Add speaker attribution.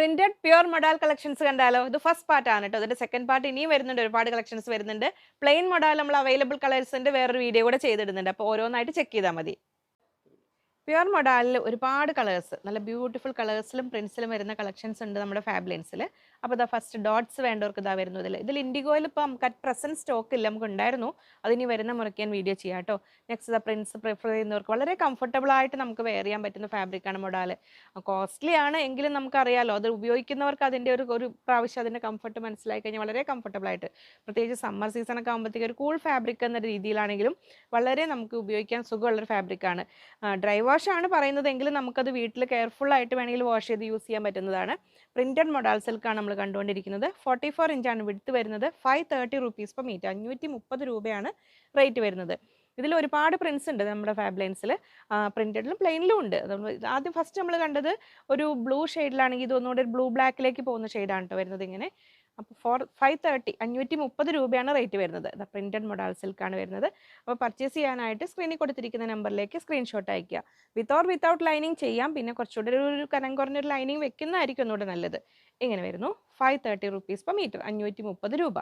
Speaker 1: Printed pure modal collections കണ്ടാലോ? ഇത് first part ആണ് കേട്ടോ അതിന്റെ സെക്കൻഡ് പാർട്ട് ഇനിയും വരുന്നുണ്ട് ഒരുപാട് കളക്ഷൻസ് വരുന്നുണ്ട്. പ്ലെയിൻ മൊഡാൽ നമ്മൾ അവൈലബിൾ കളേഴ്സിന്റെ വേറൊരു വീഡിയോ കൂടെ ചെയ്തിടുന്നുണ്ട്. അപ്പോൾ ഓരോന്നായിട്ട് ചെക്ക് ചെയ്താൽ മതി. പ്യുവർ മൊഡാലിൽ ഒരുപാട് കളേഴ്സ് നല്ല ബ്യൂട്ടിഫുൾ കളേഴ്സിലും പ്രിൻസിലും വരുന്ന കളക്ഷൻസ് ഉണ്ട് നമ്മുടെ ഫാബ്ലിൻസിൽ അപ്പോൾ ഇതാ ഫസ്റ്റ് ഡോട്ട്സ് വേണ്ടവർക്ക് ഇതാ വരുന്നു ഇതിൽ ഇതിൽ ഇൻഡിഗോയിൽ ഇപ്പം അറ്റ് പ്രസന്റ് സ്റ്റോക്ക് ഇല്ല നമുക്ക് ഉണ്ടായിരുന്നു. അതിനി വരുന്ന മുറയ്ക്ക് ഞാൻ വീഡിയോ ചെയ്യാം കേട്ടോ നെക്സ്റ്റ് ഇതാ പ്രിൻസ് പ്രിഫർ ചെയ്യുന്നവർക്ക് വളരെ കംഫർട്ടബിൾ ആയിട്ട് നമുക്ക് വെയർ ചെയ്യാൻ പറ്റുന്ന ഫാബ്രിക്കാണ് മൊഡാൽ കോസ്റ്റ്ലി ആണ് എങ്കിലും നമുക്കറിയാലോ അത് ഉപയോഗിക്കുന്നവർക്ക് അതിന്റെ ഒരു ഒരു പ്രാവശ്യം അതിന്റെ കംഫർട്ട് മനസ്സിലായി കഴിഞ്ഞാൽ വളരെ കംഫർട്ടബിൾ ആയിട്ട്. പ്രത്യേകിച്ച് സമ്മർ സീസൺ ഒക്കെ ആകുമ്പോഴത്തേക്ക് ഒരു കൂൾ ഫാബ്രിക് എന്ന രീതിയിലാണെങ്കിലും വളരെ നമുക്ക് ഉപയോഗിക്കാൻ സുഖമുള്ളൊരു ഫാബ്രിക്കാണ് ഡ്രൈ വാഷ് ആണ് പറയുന്നതെങ്കിൽ നമുക്കത് വീട്ടിൽ കെയർഫുൾ ആയിട്ട് വേണമെങ്കിൽ വാഷ് ചെയ്ത് യൂസ് ചെയ്യാൻ പറ്റുന്നതാണ്. പ്രിന്റഡ് മൊഡാൽ സിൽക്കാണ് നമ്മൾ കണ്ടുകൊണ്ടിരിക്കുന്നത്. ഫോർട്ടി ഫോർ ഇഞ്ചാണ് വിടുത്ത് വരുന്നത്. Five thirty rupees per metre അഞ്ഞൂറ്റി മുപ്പത് രൂപയാണ് റേറ്റ് വരുന്നത്. ഇതിൽ ഒരുപാട് പ്രിൻസ് ഉണ്ട് നമ്മുടെ ഫാബ്ലൈൻസിൽ പ്രിന്റഡിലും പ്ലെയിനിലും ഉണ്ട്. ആദ്യം ഫസ്റ്റ് നമ്മൾ കണ്ടത് ഒരു ബ്ലൂ ഷെയ്ഡിലാണെങ്കിൽ ഇത് ഒന്നുകൂടി ഒരു ബ്ലൂ ബ്ലാക്കിലേക്ക് പോകുന്ന ഷെയ്ഡാണ് കേട്ടോ വരുന്നത് ഇങ്ങനെ. അപ്പോൾ ഫോർ ഫൈവ് തേർട്ടി അഞ്ഞൂറ്റി മുപ്പത് രൂപയാണ് റേറ്റ് വരുന്നത്. അത് പ്രിന്റഡ് മോഡൽ സിൽക്കാണ് വരുന്നത്. അപ്പോൾ പർച്ചേസ് ചെയ്യാനായിട്ട് സ്ക്രീനിൽ കൊടുത്തിരിക്കുന്ന നമ്പറിലേക്ക് സ്ക്രീൻഷോട്ട് അയക്കുക വിത്ത് ഓർ വിത്തൗട്ട് ലൈനിങ് ചെയ്യാം. പിന്നെ കുറച്ചുകൂടി ഒരു കനം കുറഞ്ഞൊരു ലൈനിങ് വെക്കുന്നതായിരിക്കും ഒന്നുകൂടെ നല്ലത്. ഇങ്ങനെ വരുന്നു? Five thirty rupees per metre അഞ്ഞൂറ്റി മുപ്പത് രൂപ.